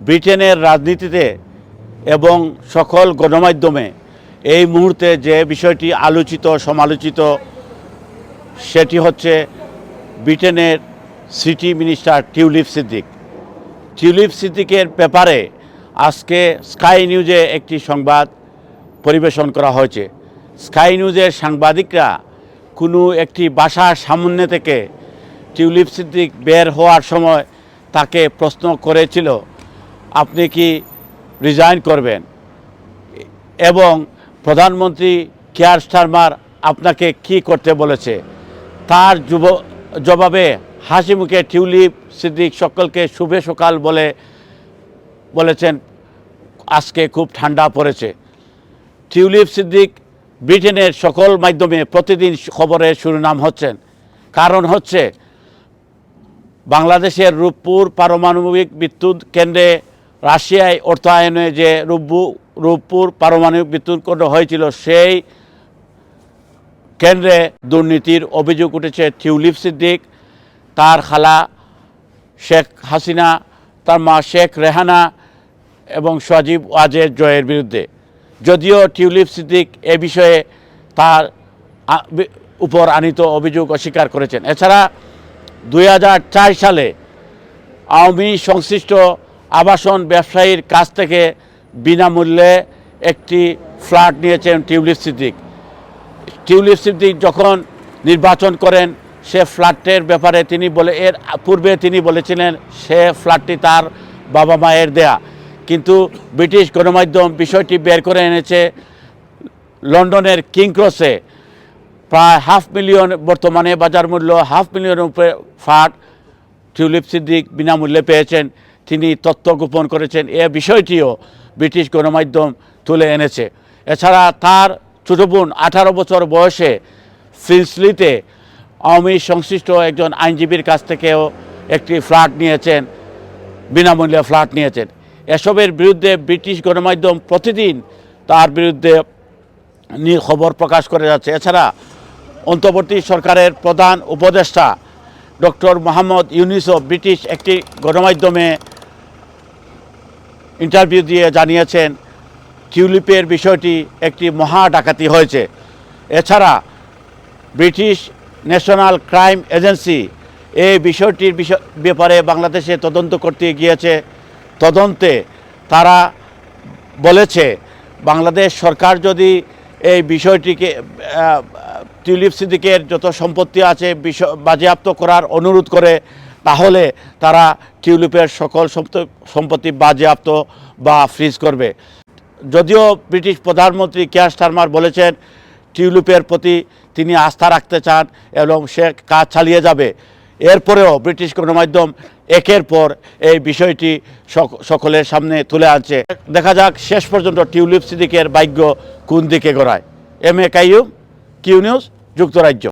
ব্রিটেনের রাজনীতিতে এবং সকল গণমাধ্যমে এই মুহূর্তে যে বিষয়টি আলোচিত, সমালোচিত, সেটি হচ্ছে ব্রিটেনের city minister Tulip Siddiq. Tulip সিদ্দিকের ব্যাপারে আজকে স্কাই নিউজে একটি সংবাদ পরিবেশন করা হয়েছে। স্কাই নিউজের সাংবাদিকরা কোনো একটি বাসার সামনে থেকে টিউলিপ সিদ্দিক বের হওয়ার সময় তাকে প্রশ্ন করেছিল আপনি কি রিজাইন করবেন? এবং প্রধানমন্ত্রী কেয়ার স্টারমার আপনাকে কি করতে বলেছে? তার যুব, জবাবে হাসি মুখে টিউলিপ সিদ্দিক সকলকে শুভে সকাল বলে বলেছেন। আজকে খুব ঠান্ডা পড়েছে। টিউলিপ সিদ্দিক ব্রিটেনের সকল মাধ্যমে প্রতিদিন খবরের শিরোনাম হচ্ছেন। কারণ হচ্ছে বাংলাদেশের রূপপুর পারমাণবিক বিদ্যুৎ কেন্দ্রে রাশিয়ায় অর্থায়নে যে রূপবু, রূপপুর পারমাণবিক বিদ্যুৎ হয়েছিল, সেই কেন্দ্রে দুর্নীতির অভিযোগ উঠেছে টিউলিপ সিদ্দিক, তার খালা শেখ হাসিনা, তার মা শেখ রেহানা এবং সজীব ওয়াজের জয়ের বিরুদ্ধে। যদিও টিউলিপ সিদ্দিক এ বিষয়ে তার উপর আনিত অভিযোগ অস্বীকার করেছেন। এছাড়া দু হাজার চার সালে আওয়ামী সংশ্লিষ্ট আবাসন ব্যবসায়ীর কাছ থেকে বিনামূল্যে একটি ফ্ল্যাট নিয়েছেন টিউলিপ সিদ্দিক। টিউলিপ সিদ্দিক যখন নির্বাচন করেন, সে ফ্ল্যাটের ব্যাপারে তিনি বলে, এর পূর্বে তিনি বলেছিলেন, সে ফ্ল্যাটটি তার বাবা মায়ের দেয়া। কিন্তু ব্রিটিশ গণমাধ্যম বিষয়টি বের করে এনেছে লন্ডনের কিং ক্রসে প্রায় হাফ মিলিয়ন বর্তমানে বাজার মূল্য, হাফ মিলিয়নের উপরে ফ্ল্যাট টিউলিপ সিদ্দিক বিনামূল্যে পেয়েছেন। তিনি তথ্য গোপন করেছেন। এ বিষয়টিও ব্রিটিশ গণমাধ্যম তুলে এনেছে। এছাড়া তার ছোট বোন আঠারো বছর বয়সে ফিন্সলিতে আওয়ামী সংশ্লিষ্ট একজন আইনজীবীর কাছ থেকেও একটি ফ্ল্যাট নিয়েছেন, বিনামূল্যে ফ্ল্যাট নিয়েছেন। এসবের বিরুদ্ধে ব্রিটিশ গণমাধ্যম প্রতিদিন তার বিরুদ্ধে নিয়ে খবর প্রকাশ করে যাচ্ছে। এছাড়া অন্তর্বর্তী সরকারের প্রধান উপদেষ্টা ডক্টর মোহাম্মদ ইউনিসও ব্রিটিশ একটি গণমাধ্যমে ইন্টারভিউ দিয়ে জানিয়েছেন, টিউলিপের বিষয়টি একটি মহা ডাকাতি হয়েছে। এছাড়া ব্রিটিশ ন্যাশনাল ক্রাইম এজেন্সি এই বিষয়টির বিষয় ব্যাপারে বাংলাদেশে তদন্ত করতে গিয়েছে। তদন্তে তারা বলেছে, বাংলাদেশ সরকার যদি এই বিষয়টিকে টিউলিপ সিদ্দিকের যত সম্পত্তি আছে, বিষয় বাজেয়াপ্ত করার অনুরোধ করে তাহলে তারা টিউলিপের সকল সম্পত্তি- বাজেয়াপ্ত বা ফ্রিজ করবে। যদিও ব্রিটিশ প্রধানমন্ত্রী কেয়ার স্টারমার বলেছেন, টিউলিপের প্রতি তিনি আস্থা রাখতে চান এবং সে কাজ চালিয়ে যাবে। এরপরেও ব্রিটিশ গণমাধ্যম একের পর এই বিষয়টি সক- সকলের সামনে তুলে আনছে। দেখা যাক শেষ পর্যন্ত টিউলিপ সিদ্দিকের ভাগ্য কোন দিকে গড়ায়। M A Kaiyum, Q news, যুক্তরাজ্য।